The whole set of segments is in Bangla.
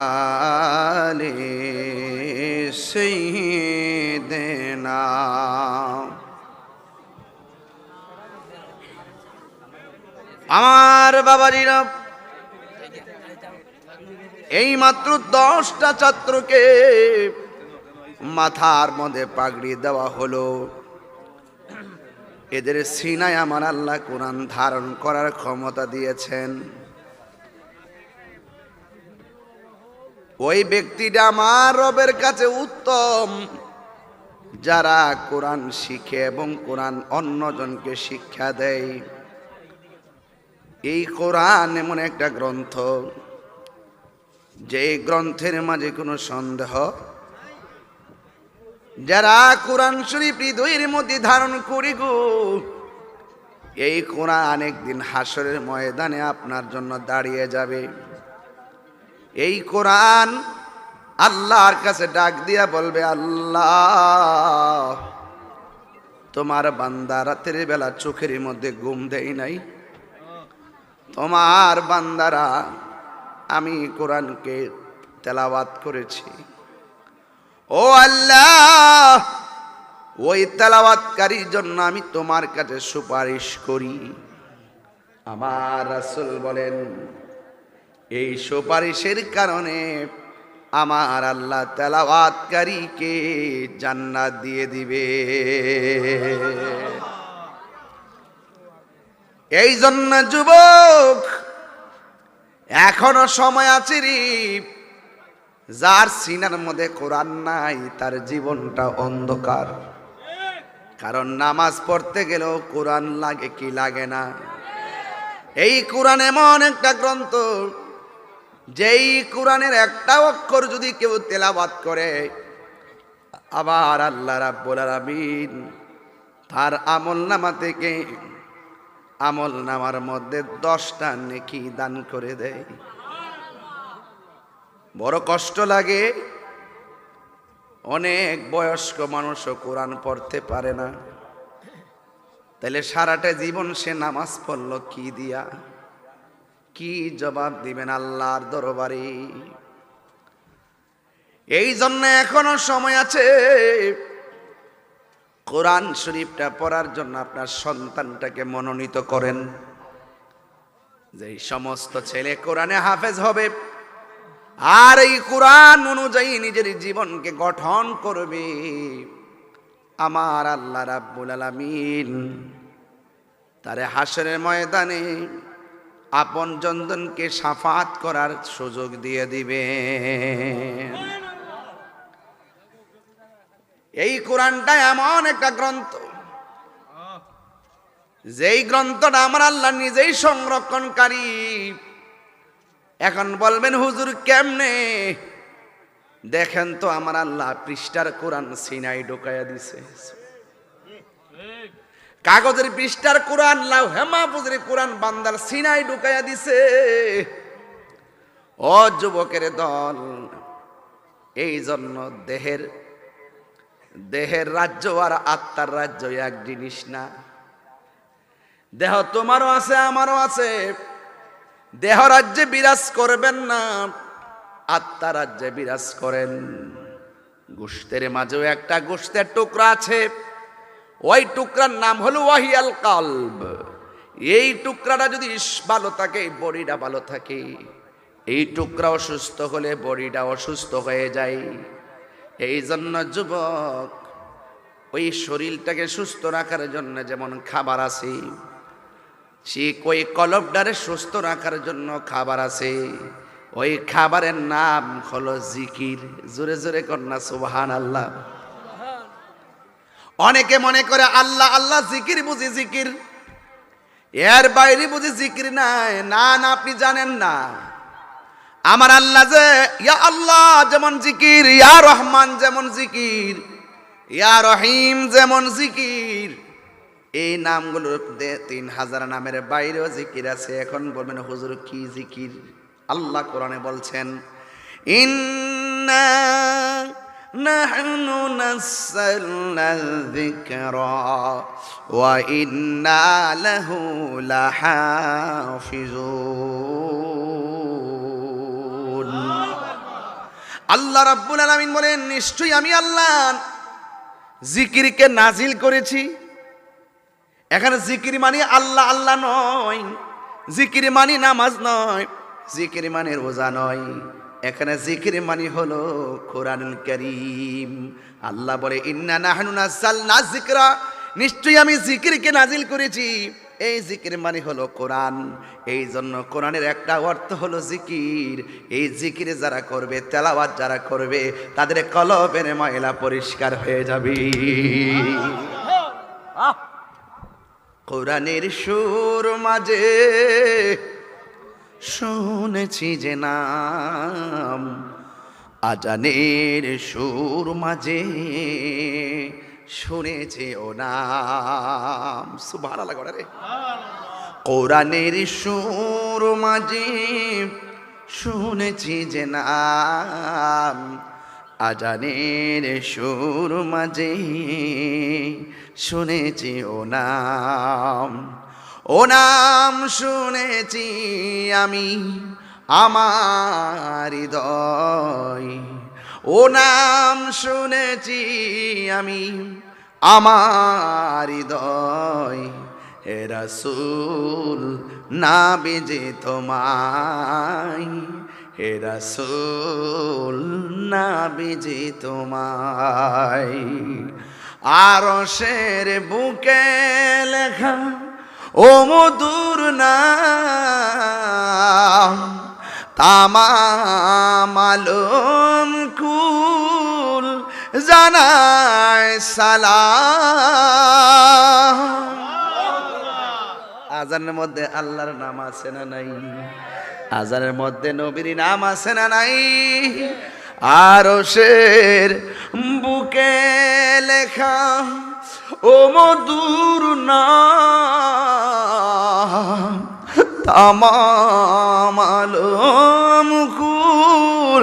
আলে सैदेना আমার বাবাজিরা, এই মাত্র দশটা ছাত্রকে মাথার মধ্যে পাগড়ি দেওয়া হলো। এদের সিনায় আমার আল্লাহ কোরআন ধারণ করার ক্ষমতা দিয়েছেন। ওই ব্যক্তিটা আমার রবের কাছে উত্তম। যারা কোরআন শিখে এবং কোরআন অন্যজনকে শিক্ষা দেয়। এই কোরআন এমন একটা গ্রন্থ, যে গ্রন্থের মাঝে কোনো সন্দেহ। যারা কোরআন শরীফ হৃদয়ের মধ্যে ধারণ করি গো, এই কোরআন একদিন হাসরের ময়দানে আপনার জন্য দাঁড়িয়ে যাবে। এই কোরআন আল্লাহর কাছে ডাক দিয়া বলবে, আল্লাহ, তোমার বান্দা রাতের বেলা চোখের মধ্যে ঘুম দেই নাই। তোমার বান্দারা, আমি কোরআনকে তেলাওয়াত করেছি। ও আল্লাহ, ওই তেলাওয়াতকারীর জন্য আমি তোমার কাছে সুপারিশ করি। আমার রাসূল বলেন এই সুপারিশের কারণে আমার আল্লাহ তেলাওয়াতকারীকে জান্নাত দিয়ে দিবে। এই জন্য যুবক, এখনও সময় আছে যার সিনার মধ্যে কোরআন নাই, তার জীবনটা অন্ধকার। কারণ নামাজ পড়তে গেলেও কোরআন লাগে কি লাগে না? এই কোরআন এমন একটা গ্রন্থ যেই কোরআনের একটা অক্ষর যদি কেউ তেলাবাত করে, আবার আল্লাহ রাব্বুল আলামিন তার আমল নামা থেকে আমল নামার মধ্যে দশটা নেকি দান করে দেয়। বড় কষ্ট লাগে। অনেক বয়স্ক মানুষও কোরআন পড়তে পারে না। তাহলে সারাটা জীবন সে নামাজ পড়ল কি দিয়া? কি জবাব দিবেন আল্লাহর দরবারে? এই জন্য এখনও সময় আছে। কোরআন শরীফটা পড়ার জন্য আপনার সন্তানটাকে মনোনীত করেন। যে সমস্ত ছেলে কোরআনে হাফেজ হবে, আর এই কোরআন অনুযায়ী নিজের জীবনকে গঠন করবে। আমার আল্লাহ রাব্বুল আলামিন তারে হাসরের ময়দানে আপন জনজনকে সাফাত করার সুযোগ দিয়ে দিবে। এই কোরআনটা এমন একটা গ্রন্থ। যেই গ্রন্থটা আমার আল্লাহ নিজেই সংরক্ষণকারী। এখন বলবেন, হুজুর, কেমনে? দেখেন তো আমার আল্লাহ পৃষ্ঠার কোরআন সিনাই ঢোকাইয়া দিছে। কাগজের পৃষ্ঠার কোরআন লাউ হেমাপুজের কোরআন বান্দার সিনাই ঢুকাইয়া দিছে। ও যুবকের দল এই জন্য দেহের দেহের রাজ্য আর আত্মার রাজ্য এক জিনিস না। দেহ তোমারও আছে, আমারও আছে। দেহ রাজ্যে বিরাজ করবেন না, আত্মা রাজ্যে বিরাজ করেন। গোষ্ঠের মাঝেও একটা গোষ্ঠের টুকরা আছে। ওই টুকরার নাম হলো ওয়াহিয়াল কালব। এই টুকরাটা যদি ভালো থাকে, বডিটা ভালো থাকে। এই টুকরা অসুস্থ হলে বডিটা অসুস্থ হয়ে যায়। এই জন্য যুবক, ওই শরীরটাকে সুস্থ রাখার জন্য যেমন খাবার আছে সে ওই কলবডারে সুস্থ রাখার জন্য খাবার আছে। ওই খাবারের নাম হলো জিকির। জোরে জোরে কন্যা সুবহান আল্লাহ অনেকে মনে করে আল্লাহ আল্লাহ জিকির বুঝি জিকির। এর বাইরে বুঝি জিকির নাই। না না, আপনি জানেন না। আমার আল্লাহ যে, ইয়া আল্লাহ যেমন জিকির, ইয়া রহমান যেমন জিকির, ইয়া রহিম যেমন জিকির। এই নামগুলোর তিন হাজার নামের বাইরেও জিকির আছে। এখন বলবেন, হুজুর, কি জিকির? আল্লাহ কোরআনে বলছেন, ইন্না নাসাল্লা যিকরা ওয়া ইন্না লাহু লাহাফিজুন আল্লাহ রাব্বুল আলামিন বলেন, নিশ্চয়ই আমি আল্লাহ। জিকিরকে নাজিল করেছি। এখানে জিকির মানে আল্লাহ আল্লাহ নয়। জিকির মানে নামাজ নয়। জিকির মানে রোজা নয়। এখানে জিকির মানি হলো কোরআনুল করিম। আল্লাহ বলে ইন্না নাহনু নাযালনা যিকরা নিশ্চয়ই আমি জিকিরকে নাজিল করেছি। এই জিকির মানে হলো কোরআন। এই জন্য কোরআনের একটা অর্থ হলো জিকির। এই জিকির যারা করবে তেলাওয়াত যারা করবে তাদের কলবের ময়লা পরিষ্কার হয়ে যাবে। কোরআনের সুর মাঝে শুনেছি যে নাম আজানের সুর মাঝে শুনেছি ও নাম। সুভালো লাগো রে। কোরআনের সুর মাঝে শুনেছি যে নাম আজানের সুর মাঝে শুনেছি ও নাম। ও নাম শুনেছি আমি আমার হৃদয়। ও নাম শুনেছি আমি আমার হৃদয়। হে রাসূল, না বেজে তোমায়। হে রাসূল, না বেজে তোমায়। আর শের বুকে লেখা ও মধুর না তামামালুম কুল জানায় সালাম। আজানের মধ্যে আল্লাহর নাম আছে না নাই? আজানের মধ্যে নবীর নাম আছে না নাই? আর বুকে লেখা ও মধুর তামাম কুল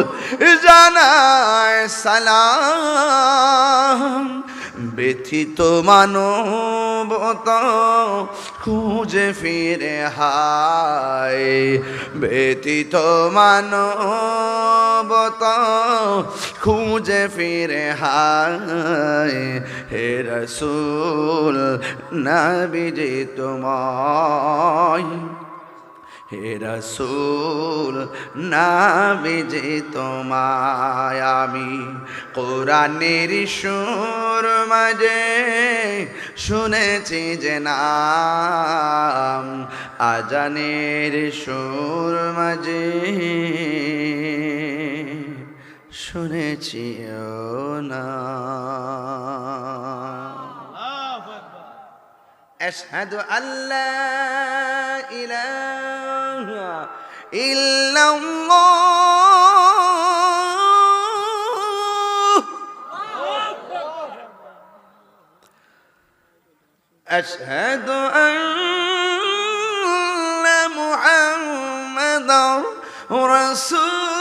জানায় সালাম। ব্যথিত মানবতা খুঁজে ফিরে হায়। ব্যথিত মানবতা খুঁজে ফিরে হায়। হে রসুল নবীজি তোমায় হে রসুল না বেজে তোমায় আমি কোরআনের সুর মাঝে শুনেছি যে নাম আজানের সুর মাঝে শুনেছি ও না أشهد أن لا إله إلا الله. أشهد أن محمدا رسول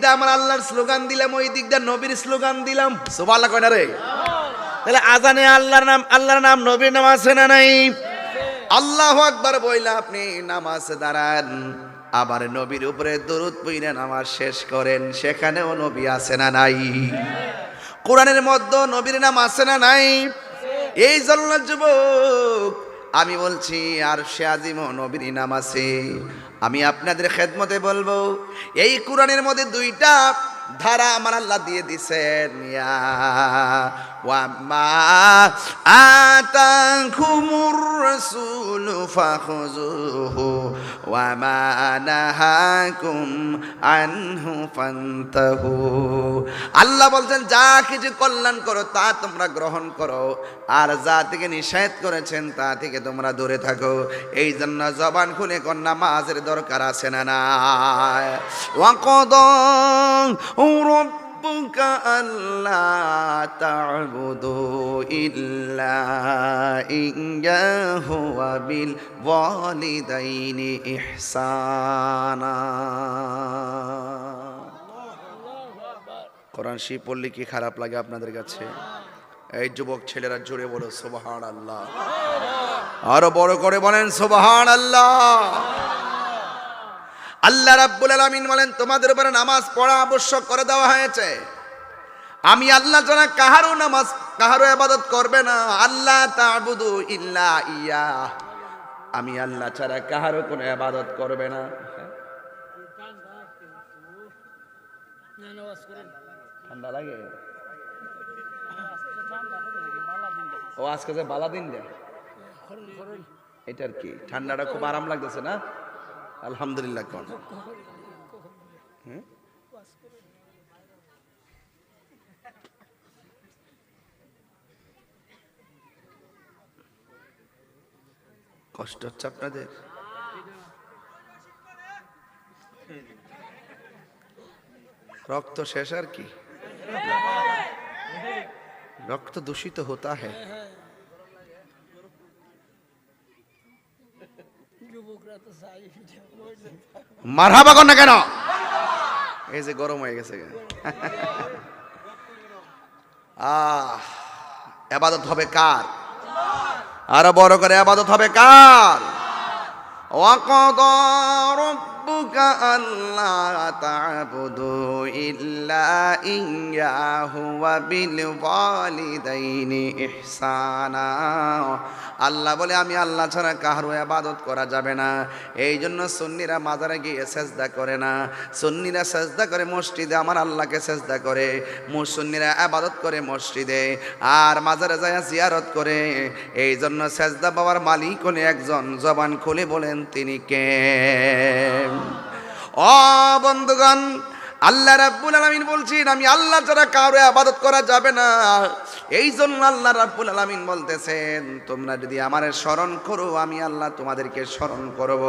দিকটা আমার আল্লাহর স্লোগান দিলাম, ওই দিকটা নবীর স্লোগান দিলাম। সোভাল্লা কয় না রে? তাহলে আজানে আল্লাহর নাম আল্লাহর নাম নবীর নাম আছে না নাই? আল্লাহ আকবার বইলা আপনি নামাজ দাঁড়ান, আবার নবীর উপরে দরুদ পইরা নামাজ শেষ করেন, সেখানেও নবী আছে না নাই? কোরআনের মধ্যে নবীর নাম আছে না নাই? এই জন্য যুবক, আমি বলছি, আর সে আজিমও নবীর নাম আছে। আমি আপনাদের খেদমতে বলব এই কোরআনের মধ্যে দুইটা ধারা আমার আল্লাহ দিয়ে ওয়ামা নাহাকুম আল্লাহ বলছেন, যা কিছু কল্যাণ করো, তা তোমরা গ্রহণ করো, আর যা থেকে নিষেধ করেছেন, তা থেকে তোমরা দূরে থাকো। এই জন্য জবান খুলে কন্যা মাঝের দরকার আছে না ربك ألا تعبدوا إلا إياه وبالوالدين إحسانا কোরআন শি পড়লে কি খারাপ লাগে আপনাদের কাছে এই যুবক ছেলেরা জোরে বলো সোবাহান আল্লাহ আরো বড় করে বলেন সোবাহান আল্লাহ আল্লাহ রাব্বুল আলামিন বলেন, তোমাদের উপরে নামাজ পড়া আবশ্যক করে দেওয়া হয়েছে। আমি আল্লাহ ছাড়া কাহারও নামাজ, কাহারও ইবাদত করবে না। আল্লাহ তা'বুদু ইল্লা ইয়া আমি আল্লাহ ছাড়া কাহারও কোনো ইবাদত করবে না। ঠান্ডা লাগে? ও, আজকে যে বালা দিন দেয়। এটার কি? ঠান্ডাটা খুব আরাম লাগতেছে না? আলহামদুলিল্লাহ কন? কষ্ট হচ্ছে আপনাদের? রক্ত শেষ আর কি? রক্ত দূষিত হতা হ্যাঁ মার হাবা কর না কেন? এই যে গরম হয়ে গেছে আহ আবাদত হবে কার? আরও বড় করে আবাদত হবে কার? ও অকদর ربك ألا تعبدوا إلا إياه وبالوالدين إحسانا আল্লাহ বলে আমি আল্লাহ ছাড়া কাহারও আবাদত করা যাবে না এই জন্য সুন্নিরা মাজারে গিয়ে সেজদা করে না সুন্নিরা সেজদা করে মসজিদে আমার আল্লাহকে সেজদা করে মুসন্নিরা আবাদত করে মসজিদে আর মাজারে যায় জিয়ারত করে এই জন্য সেজদা বাবার মালিক হলে একজন জবান খুলে বলেন তিনি কে ও বন্ধুগণ, আল্লাহ রাব্বুল আলামিন বলছেন, আমি আল্লাহ ছাড়া কারও আবাদত করা যাবে না। এই জন্য আল্লাহ রাব্বুল আলামিন বলতেছেন, তোমরা যদি আমার স্মরণ করো, আমি আল্লাহ তোমাদেরকে স্মরণ করব।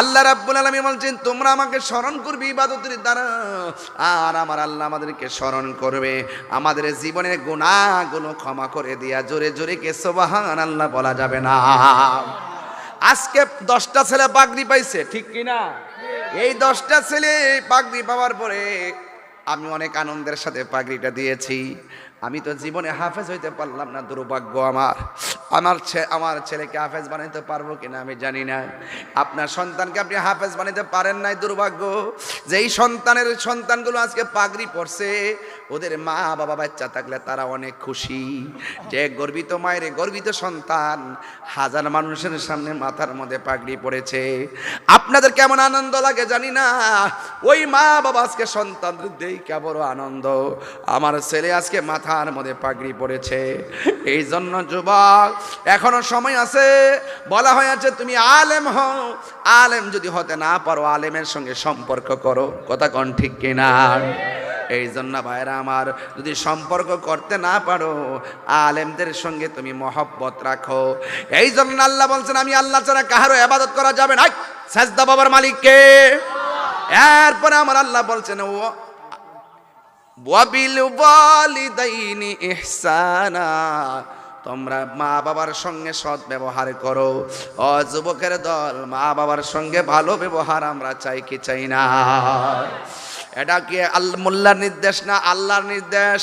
আল্লাহ রাব্বুল আলামিন বলছেন, তোমরা আমাকে স্মরণ করবে ইবাদতের দ্বারা, আর আমার আল্লাহ আমাদেরকে স্মরণ করবে। আমাদের জীবনের গুনাহগুলো ক্ষমা করে দিয়া, জোরে জোরে কে সুবহান আল্লাহ বলা যাবে না। আজকে দশটা ছেলে পাগড়ি পাইছে, ঠিক কিনা? এই দশটা ছেলে পাগড়ি পাওয়ার পরে আমি অনেক আনন্দের সাথে পাগড়িটা দিয়েছি। আমি তো জীবনে হাফেজ হইতে পারলাম না, দুর্ভাগ্য আমার। আমার আমার ছেলেকে হাফেজ বানাইতে পারব কিনা আমি জানি না। আপনার সন্তানকে আপনি হাফেজ বানাইতে পারেন নাই, দুর্ভাগ্য। যেই সন্তানের, সন্তানগুলো আজকে পাগড়ি পড়ছে ওদের মা বাবা বাচ্চা থাকলে তারা অনেক খুশি। যে গর্বিত মায়ের গর্বিত সন্তান হাজার মানুষের সামনে মাথার মধ্যে পাগড়ি পড়েছে। আপনাদের কেমন আনন্দ লাগে জানি না। ওই মা বাবা আজকে সন্তানদের দেই কেবল আনন্দ। আমার ছেলে আজকে মাথার মধ্যে পাগড়ি পড়েছে? এই জন্য যুবক, এখনও সময় আছে। বলা হয়েছে তুমি আলেম হও। আলেম যদি হতে না পারো, আলেমের সঙ্গে সম্পর্ক করো। কথা কন ঠিক কিনা? এই জন্য ভাইরা আমার, যদি সম্পর্ক করতে না পারো, আলেমদের সঙ্গে তুমি মহব্বত রাখো। এই জন্য আল্লাহ বলছেন, আমি আল্লাহ ছাড়া কাহারও আবাদত করা যাবে না। সাজদা বাবার মালিককে। এরপরে আমার আল্লাহ বলছেন, ও তোমরা মা বাবার সঙ্গে সৎ ব্যবহার করো। ও যুবকের দল, মা বাবার সঙ্গে ভালো ব্যবহার আমরা চাই কি চাই না? এটা কি আল মোল্লার নির্দেশ না আল্লাহর নির্দেশ?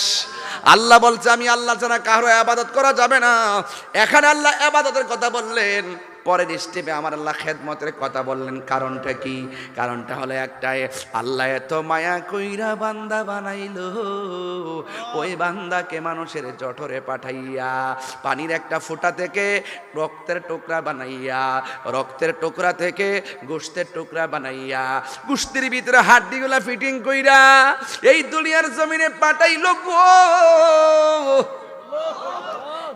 আল্লাহ বলছে, আমি আল্লাহ ছাড়া কারও আবাদত করা যাবে না। এখানে আল্লাহ আবাদতের কথা বললেন। পরের স্টেপে আমার আল্লাহ খেদমতের কথা বললেন। কারণটা কি? কারণটা হলো একটাই, আল্লাহ এত মায়া কইরা বান্দা বানাইলো। ওই বান্দাকে মানুষের জঠরে পাঠাইয়া, পানির একটা ফোঁটা থেকে রক্তের টুকরা বানাইয়া, রক্তের টুকরা থেকে গোস্তের টুকরা বানাইয়া গোস্তের ভিতরে হাড্ডিগুলা ফিটিং কইরা এই দুনিয়ার জমিনে পাঠাইলো গো।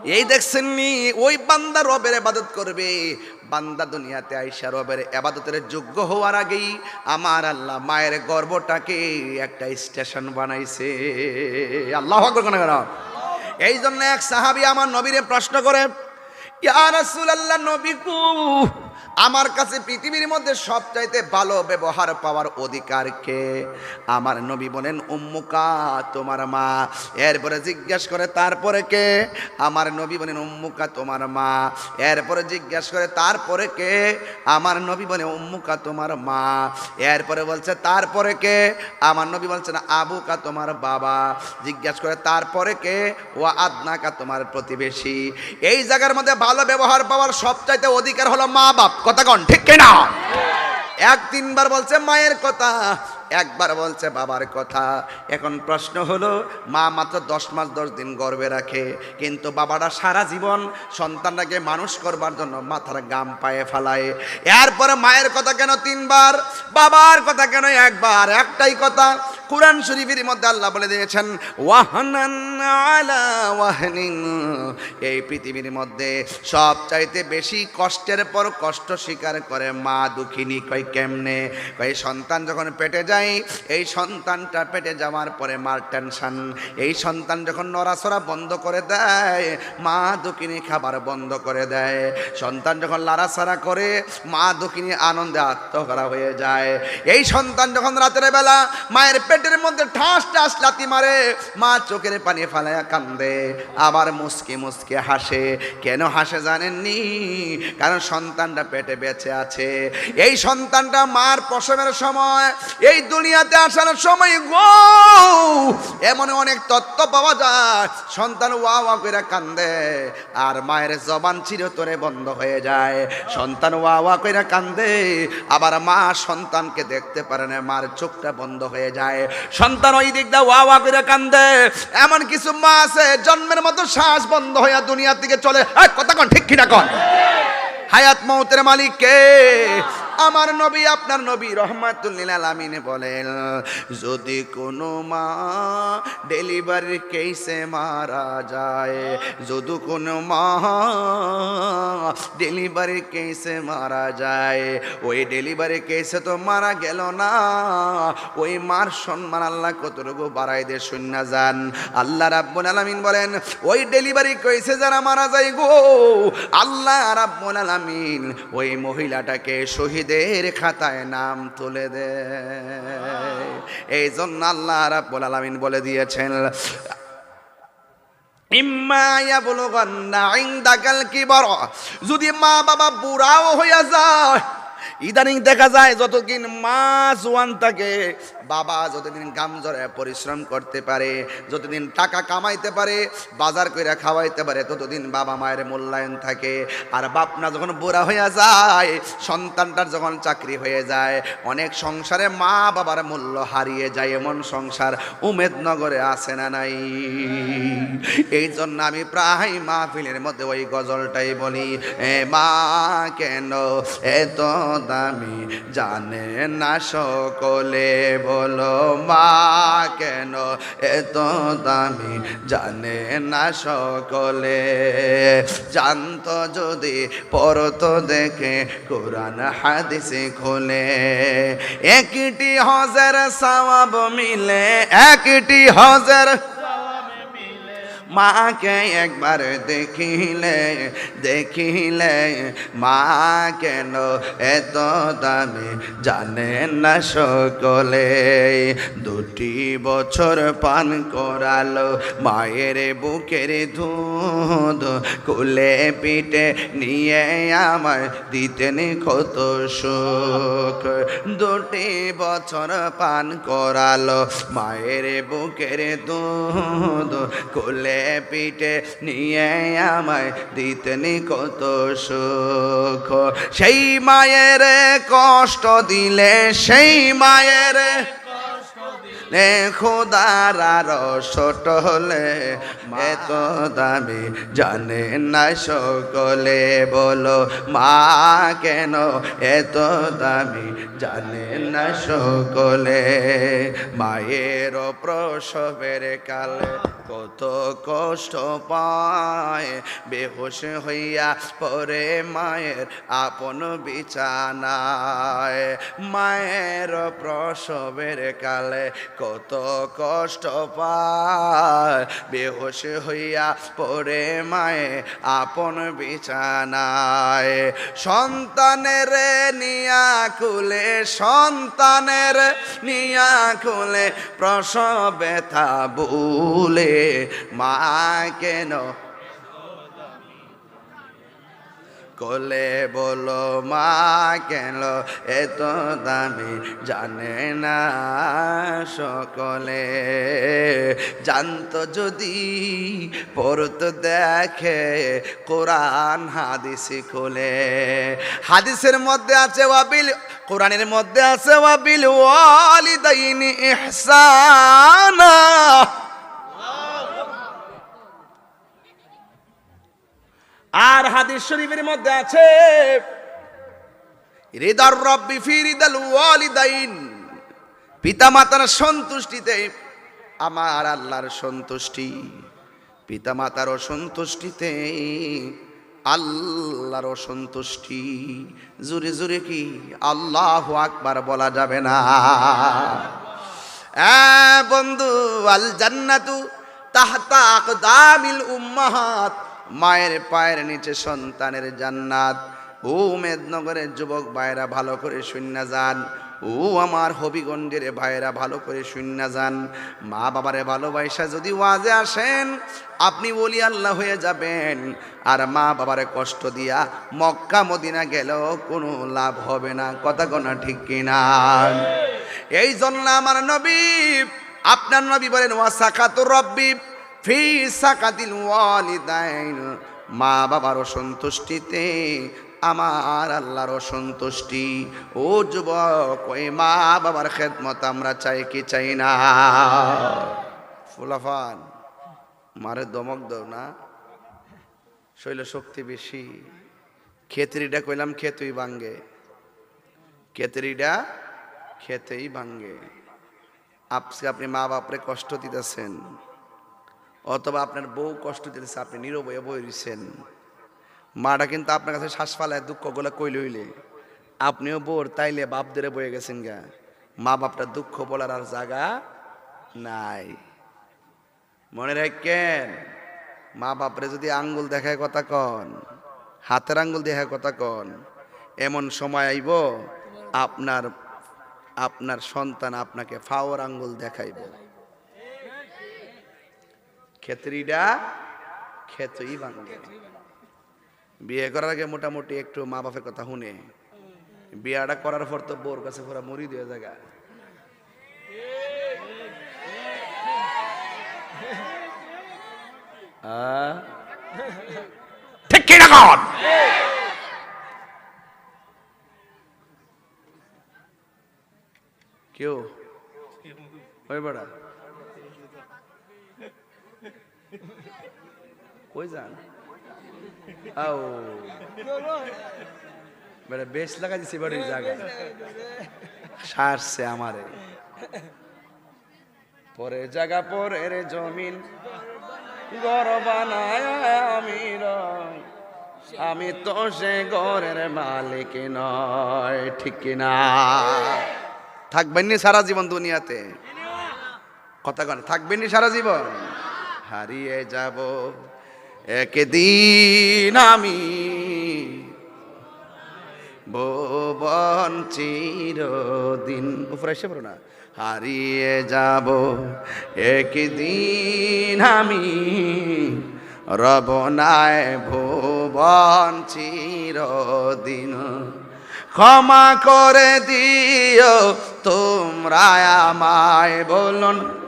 এই দেখছেন নি, ওই বান্দা রবের আবাদত করবে। বান্দা দুনিয়াতে আইসা রবের আবাদতের যোগ্য হওয়ার আগেই আমার আল্লাহ মায়ের গর্বটাকে একটা স্টেশন বানাইছে। আল্লাহ এই জন্য এক সাহাবি আমার নবীরে প্রশ্ন করে, ইয়া রাসূলুল্লাহ নবী কু আমার কাছে পৃথিবীর মধ্যে সবচাইতে ভালো ব্যবহার পাওয়ার অধিকার কে? আমার নবী বলেন, উম্মুকা, তোমার মা। এরপরে জিজ্ঞেস করে, তারপরে কে? আমার নবী বলেন, উম্মুকা, তোমার মা। এরপরে জিজ্ঞেস করে, তারপরে কে? আমার নবী বলে, উম্মুকা, তোমার মা। এরপরে বলছে, তারপরে কে? আমার নবী বলছেন আবুকা, তোমার বাবা। জিজ্ঞেস করে, তারপরে কে? ও আদনাকা, তোমার প্রতিবেশী। এই জায়গার মধ্যে ভালো ব্যবহার পাওয়ার সবচাইতে অধিকার হলো মা বাপ কথা কন ঠিক কিনা? এক তিনবার বলছে মায়ের কথা। একবার বলছে বাবার কথা। এখন প্রশ্ন হলো, মা মাত্র দশ মাস দশ দিন গর্বে রাখে, কিন্তু বাবাটা সারা জীবন সন্তানটাকে মানুষ করবার জন্য মাথার গাম পায়ে ফালায়। এরপরে মায়ের কথা কেন তিনবার, বাবার কথা কেন একবার? একটাই কথা, কোরআন শরীফের মধ্যে আল্লাহ বলে দিয়েছেন, ওয়াহানান আলা এই পৃথিবীর মধ্যে সব চাইতে বেশি কষ্টের পর কষ্ট স্বীকার করে মা দুঃখিনী। কই কেমনে? কই সন্তান যখন পেটে যায় এই সন্তানটা পেটে যাওয়ার পরে মার টেনশন এই সন্তান যখন নড়াচড়া বন্ধ করে দেয়, মা দুঃখিনী খাবার বন্ধ করে দেয়। সন্তান যখন লাড়াছাড়া করে, মা দুঃখিনী আনন্দে আত্মহারা হয়ে যায়। এই সন্তান যখন রাতের বেলা মায়ের পেটের মধ্যে ঠাস ঠাস লাতি মারে, মা চোখের পানি ফালাইয়া কান্দে, আবার মুসকে মুসকে হাসে। কেন হাসে জানেননি? কারণ সন্তানটা পেটে বেঁচে আছে। এই সন্তানটা মার প্রসবের সময়, এই দুনিয়াতে আসার সময় গো, এমন অনেক তত্ত্ব পাওয়া যায়। সন্তান ওয়া ওয়া করে কান্দে, আর মায়ের জবান চিরতরে বন্ধ হয়ে যায়। সন্তান ওয়া ওয়া করে কান্দে, আবার মা সন্তানকে দেখতে পারে না, মার চোখটা বন্ধ হয়ে যায়। সন্তান ওই দিক দিয়ে ওয়া ওয়া করে কান্দে, এমন কিছু মা আছে, জন্মের মতো শ্বাস বন্ধ হয়ে দুনিয়ার দিকে চলে। কথা কন, ঠিক কিনা কন? হায়াত মৌতের মালিক কে? আমার নবী আপনার নবী রহমাতুল্লিল আলামিনে বলেন, যদি কোনো মা ডেলিভারির কেসে মারা যায়, যদি কোনো মা ডেলিভারি কেসে মারা যায়, ওই ডেলিভারি কেসে তো মারা গেল না, ওই মার সম্মান আল্লাহ কতটুকু বাড়াই দিয়ে শূন্য যান আল্লাহ রাব্বুল আলামিন বলেন, ওই ডেলিভারি কেসে যারা মারা যায় গো, আল্লাহ রাব্বুল আলামিন ওই মহিলাটাকে শহীদের খাতায় নাম তুলে দে। এই জন্য আল্লাহ রাব্বুল আলামিন বলে দিয়েছেন যদি মা বাবা বুড়াও হইয়া যায় ইদানিং দেখা যায় যতদিন মা জোয়ান থাকে, বাবা যতদিন গাম জরে পরিশ্রম করতে পারে, যতদিন টাকা কামাইতে পারে, বাজার করে খাওয়াইতে পারে, ততদিন বাবা মায়ের মূল্যায়ন থাকে। আর বাপনা যখন বুড়া হইয়া যায়, সন্তানটার যখন চাকরি হয়ে যায়, অনেক সংসারে মা বাবার মূল্য হারিয়ে যায়, এমন সংসার উমেদনগরে আসে না নাই। এই জন্য আমি প্রায় মাহফিলের মধ্যে ওই গজলটাই বলি, এ মা কেন এত দামি, জানে না সকলে বলো মা, কেন এত দামি? জানে না সকলে। জানতো যদি, পরত দেখে কোরআন হাদিসে খোলে। একটি হজার সওয়াব মিলে, একটি হজার মাকে একবার দেখিলে দেখিলে, মা কেন এত দামি জানে না সকলে? দুটি বছর পান করালো, মায়ের বুকের দুধ কুলে পিঠে নিয়ে আমার দিতেন কত সুখ। দুটি বছর পান করালো, মায়ের বুকের দুধ কোলে পিঠে নিয়ে আমায় দিতেন কত সুখ। সেই মায়ের কষ্ট দিলে সেই মায়ের লে খোদার হলে এত দামি জানে না সকলে বলো, মা কেন এত দামি? জানে না সকলে। মায়ের প্রসবের কালে কত কষ্ট পায়। বেহুশ হইয়া পরে মায়ের আপন বিছানায়। মায়ের প্রসবের কালে কত কষ্ট পায়। বেহস হইয়া পরে মায়ে আপন বিছানায়। সন্তানের নিয়া কুলে, সন্তানের নিয়া কুলে প্রসব ব্যথা ভুলে। মা কেন কোলে বলো, মা কেন এত দামি? জানে না সকলে। জানতো যদি পড়তো দেখে কোরআন হাদিস খোলে। হাদিসের মধ্যে আছে ওয়াবিল, কোরআনের মধ্যে আছে ওয়াবিল ওয়ালিদাইনি ইহসানা আর হাদিস শরীফের মধ্যে আছে হৃদর রব্বি ফি পিতা মাতার সন্তুষ্টিতে আমার আল্লাহর সন্তুষ্টি পিতা মাতার অসন্তুষ্টিতে আল্লাহর অসন্তুষ্টি। জুরে জুরে কি আল্লাহ আকবার বলা যাবে না? বন্ধু, আল জান্নাতু তাহতা আকদামিল উম্মাহাত মায়ের পায়ের নিচে সন্তানের জান্নাত। ও মেদনগরের যুবক ভাইরা ভালো করে শূন্য যান। ও আমার হবিগঞ্জের ভাইরা ভালো করে শূন্য যান। মা বাবারে ভালোবাসা যদি ওয়াজে আসেন আপনি বলি আল্লাহ হয়ে যাবেন। আর মা বাবারে কষ্ট দিয়া মক্কা মদিনা গেলেও কোনো লাভ হবে না। কথা কোনা ঠিক কিনা? এই জন্য আমার নবী আপনার নবী বলেন ওয়া সাকাতুর রব্বি। মা বাবার অসন্তুষ্টিতে, আমার আল্লাহর অসন্তুষ্টি। ও যুবক, ওই মা বাবার খেদমত আমরা চাই কি চাই না? ফুলাফান, মারে দমক দাও না। শৈল শক্তি বেশি। খেতরিটা কইলাম খেতুই ভাঙ্গে। খেতরিটা খেতেই ভাঙ্গে। আজকে আপনি মা বাপরে কষ্ট দিতেছেন। অথবা আপনার বউ কষ্ট দিতেছে আপনি নীরব হয়ে বই রইছেন। মাটা কিন্তু আপনার কাছে শ্বাস ফালায় দুঃখগুলো কইলে হইলে আপনিও বোর, তাইলে বাপ ধরে বয়ে গেছেন গা। মা বাপটা দুঃখ বলার আর জায়গা নাই। মনে রাখেন, মা বাপরে যদি আঙ্গুল দেখায় কথা কন, হাতের আঙ্গুল দেখায় কথা কন, এমন সময় আইব, আপনার আপনার সন্তান আপনাকে ফাওয়ার আঙ্গুল দেখাইব। ক্ষেত্রীটা ক্ষেত্রই ভাঙবে বিয়ে করার আগে মোটামুটি একটু মা বাপের কথা শুনে। বিয়াটা করার পর তো বোর কাছে পুরো মরি দিয়ে জায়গা। কেউ? ওই বেড়া কই যান আও বেড়া বেশ লাগা দিছে বাড়ির জায়গা সারছে আমারে পরে জায়গা পরের জমিন ঘর বানায় আমি আমি তো সে ঘরের মালিক নয় ঠিক না থাকবেন নি সারা জীবন দুনিয়াতে কথা কন থাকবেন নি সারা জীবন হারিয়ে যাব। একদিন আমি ভুবন চিরদিন উপরে এসে পড়ো না। হারিয়ে যাব। একদিন আমি রবনায় ভুবন চিরদিন। ক্ষমা করে দিও তোমরা আমায় বলুন।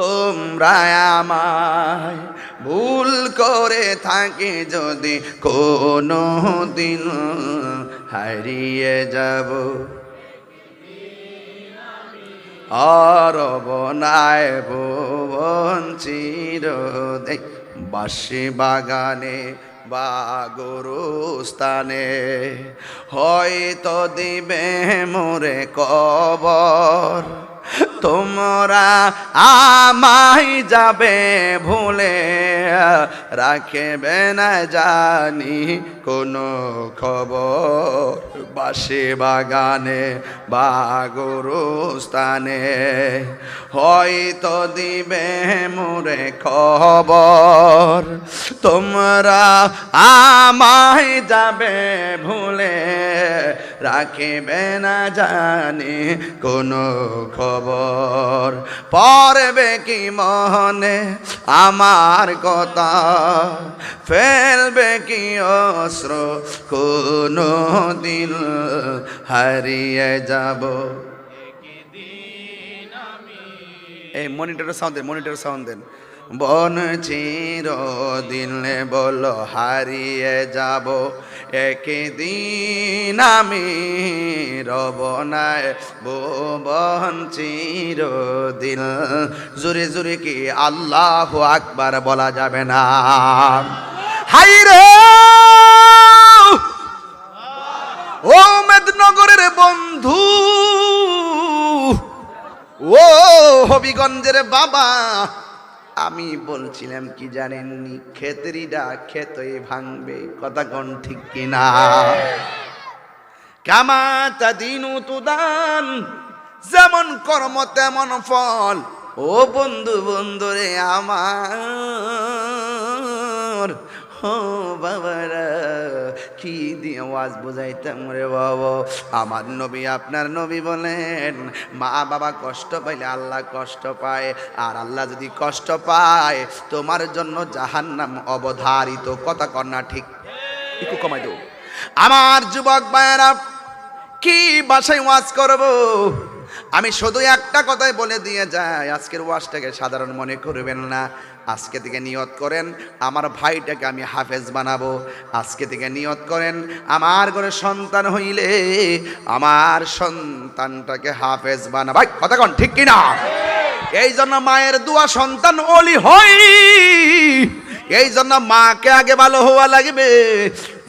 তোমরা আমায় ভুল করে থাকি যদি কোনো দিন হারিয়ে যাব। অরবনায় ভুবন চির বাসি বাগানে বা গরুস্থানে, হয়তো দিবে মোরে কবর। তোমরা আমায় যাবে ভুলে, রাখবে না জানি কোনো খবর বাসে বাগানে বা গরুস্থানে। হয়তো দিবে মোরে খবর, তোমরা আমায় যাবে ভুলে, রাখিবে না জানি কোনো খবর পড়বে কি মনে? আমার কথা। ফেলবে কি অস্ত্র? কোনো দিল হারিয়ে যাব। এই মনিটরের সাউন্ড দেন মনিটরের সাউন্ড দেন। বন চির দিলে বলো হারিয়ে যাব। একদিন আমি রব নাই বন চির দিল জুরে জুরে কি আল্লাহ আকবার বলা যাবে না? হাই রে! ও মেদনগরের বন্ধু, ও হবিগঞ্জের বাবা আমি বলছিলাম কি জানেননি? খেতেরিটা খেতই ভাঙবে, কথা কোন ঠিক কিনা? কামাতা দিনু তুদান, যেমন কর্ম তেমন ফল। ও বন্ধু বন্ধু রে আমার, ও বাবারা কি দিয়ে ওয়াজ বোঝাইতাম রে বাবা? আমার নবী আপনার নবী বলেন, মা বাবা কষ্ট পাইলে আল্লাহ কষ্ট পায়, আর আল্লাহ যদি কষ্ট পায়, তোমার জন্য জাহান্নাম অবধারিত। কথা কন্যা ঠিক, একটু কমাই দেবো আমার যুবক ভাইয়েরা, কি বাসায় ওয়াজ করব? আমি শুধু একটা কথাই বলে দিয়ে যাই, আজকের ওয়াজটাকে সাধারণ মনে করবেন না। আজকে থেকে নিয়ত করেন, আমার ভাইটাকে আমি হাফেজ বানাবো। আজকে থেকে নিয়ত করেন, আমার ঘরে সন্তান হইলে আমার সন্তানটাকে হাফেজ বানাবো। ভাই, কথা কন, ঠিক কিনা? এই জন্য মায়ের দুয়া সন্তান অলি হয় এই জন্য মাকে আগে ভালো হওয়া লাগবে।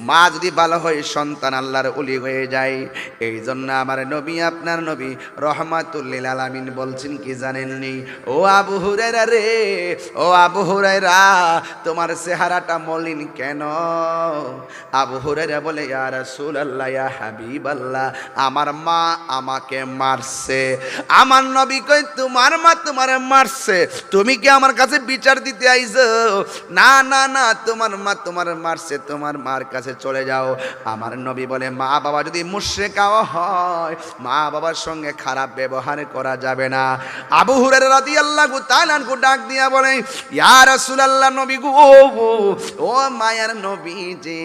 মা যদি ভালো হয়, সন্তান আল্লাহর উলি হয়ে যায়। এই জন্য আমার নবী, আপনার নবী রহমাতুল্লিল আলামিন বলছেন, কি জানেননি? ও আবু হুরাইরা রে, ও আবু হুরাইরা তোমার চেহারাটা মলিন কেন? আবু হুরাইরা বলে, ইয়া রাসূলুল্লাহ, ইয়া হাবিবাল্লাহ, আমার মা আমাকে মারছে। আমার নবী কই তোমার মা তোমারে মারছে। তুমি কি আমার কাছে বিচার দিতে আইছো? না না না, তোমার মা তোমার মারছে, তোমার মার কাছে চলে যাও। আমার নবী বলে, মা বাবা যদি মুশ্রেকাও হয়, মা বাবার সঙ্গে খারাপ ব্যবহার করা যাবে না। আবু হুরের রাদি আল্লাহ তালানকু ডাক দিয়া বলে, ইয়া রাসূলুল্লাহ নবী গো, ও মায়ার নবী যে,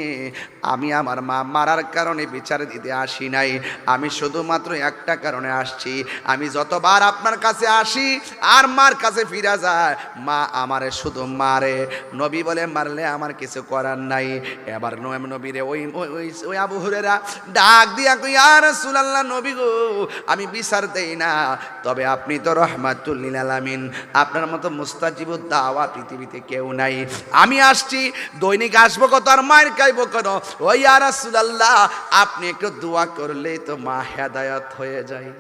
আমি আমার মা মারার কারণে বিচার দিতে আসি নাই। আমি শুধুমাত্র একটা কারণে আসছি। আমি যতবার আপনার কাছে আসি, আর মার কাছে ফিরা যায়, মা আমারে শুধু মারে। নবী বলে, মারলে আমার কিছু করার নাই। এবার নবীরে, ওই ওই, ওই- আবু হুরেরা ডাক দিয়া কই আর সুলাল্লাহ নবী গো, আমি বিচার দেই না। তবে আপনি তো রহমাতুল্লিল আলামিন। আপনার মতো মুস্তাজিবুদ দাওয়া পৃথিবীতে কেউ নাই। আমি আসছি, দৈনিক আসব কত, আর মায়ের খাইবো কেন ওই আর সুলাল্লাহ আপনি একটু দোয়া করলেই তো মা হেদায়ত হয়ে যায়।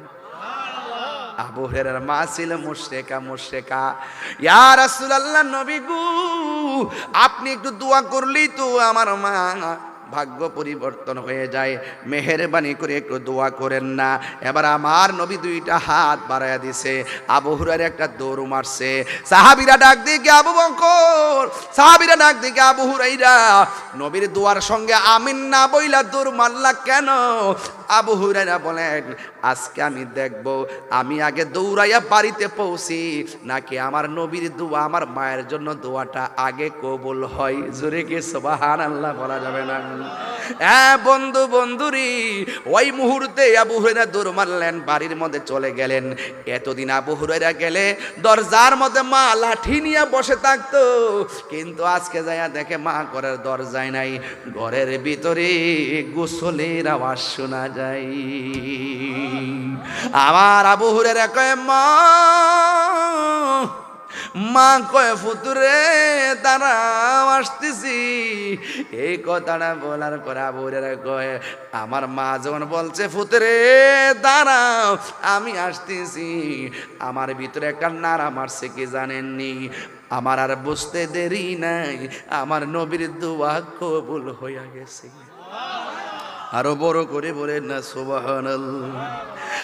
আবু হেরার মা ছিল মুশরেকা মুশরেকা। ইয়া রাসূলুল্লাহ, নবী গু, আপনি একটু দোয়া করলেই তো আমার মা ভাগ্য পরিবর্তন হয়ে যায়। মেহেরবানি করে একটু দোয়া করেন না। এবার আমার নবী দুইটা হাত বাড়াইয়া দিছে। আবু হুরার একটা দৌড় মারছে। সাহাবিরা ডাক দিকে আবু বকর? সাহাবিরা ডাক দিকে আবু হুরাইরা নবীর দোয়ার সঙ্গে আমিন না বইলা দৌড় মারলা কেন? আবু হুরাইরা বলেন, আজকে আমি দেখব, আমি আগে দৌড়াইয়া বাড়িতে পৌঁছি, নাকি আমার নবীর দোয়া, আমার মায়ের জন্য দোয়াটা আগে কবুল হয়? জোরে কে সোবাহান আল্লাহ বলা যাবে না? হ্যাঁ বন্ধু বন্ধুরি, ওই মুহূর্তে আবু হুরাইরা দৌড় মারলেন, বাড়ির মধ্যে চলে গেলেন। এতদিন আবু হুরাইরা গেলে দরজার মধ্যে মা লাঠি নিয়ে বসে থাকতো, কিন্তু আজকে যাইয়া দেখে মা ঘরের দরজায় নাই, ঘরের ভিতরে গোসলের আওয়াজ শোনা যায়। আমার আবু হুরেরা কয়, মা মা কয়, ফুতুরে তারা আসতেছি। এই কথাটা বলার পর আবুরেরা কয়, আমার মা যখন বলছে, ফুতুরে, দাঁড়াও, আমি আসতেছি। আমার ভিতরে একটা নাড়া মারছে, কি জানেননি? আমার আর বুঝতে দেরি নাই, আমার নবীর দোয়া কবুল হইয়া গেছে। আরও বড় করে বলে না, সুবহানাল্লাহ।